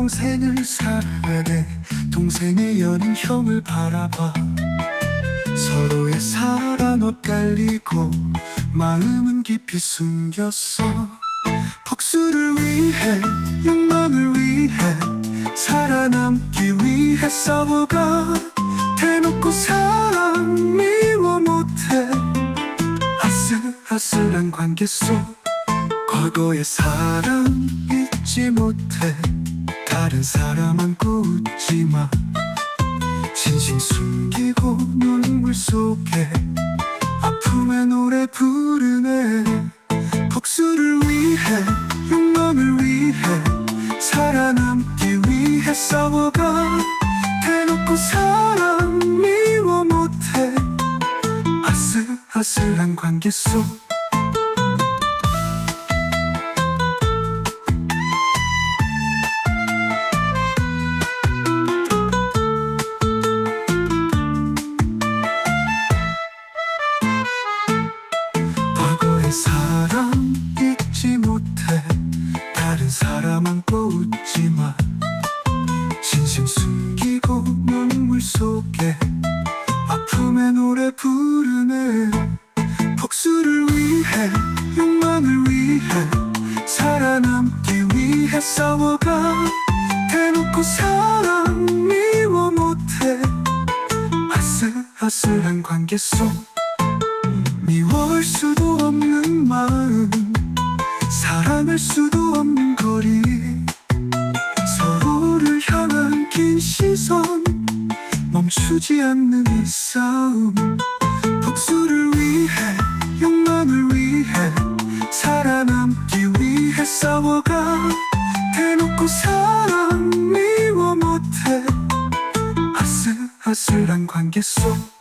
동생을 사랑해 동생의 여린 형을 바라봐. 서로의 사랑 엇갈리고 마음은 깊이 숨겼어. 복수를 위해 욕망을 위해 살아남기 위해 싸워가 대놓고 사랑 미워 못해. 아슬아슬한 관계 속 과거의 사랑 잊지 못해 다른 사람은 웃지 마. 진심 숨기고 눈물 속에 아픔의 노래 부르네. 복수를 위해 욕망을 위해 살아남기 위해 싸워가 대놓고 사랑 미워 못해. 아슬아슬한 관계 속 노래 부르네. 복수를 위해 욕망을 위해 살아남기 위해 싸워가 대놓고 사랑 미워 못해. 아슬아슬한 관계 속 미워할 수도 없는 마음 사랑할 수도 없는 거리 멈추지 않는 이 싸움. 복수를 위해 욕망을 위해 살아남기 위해 싸워가 대놓고 사랑 미워 못해. 아슬아슬한 관계 속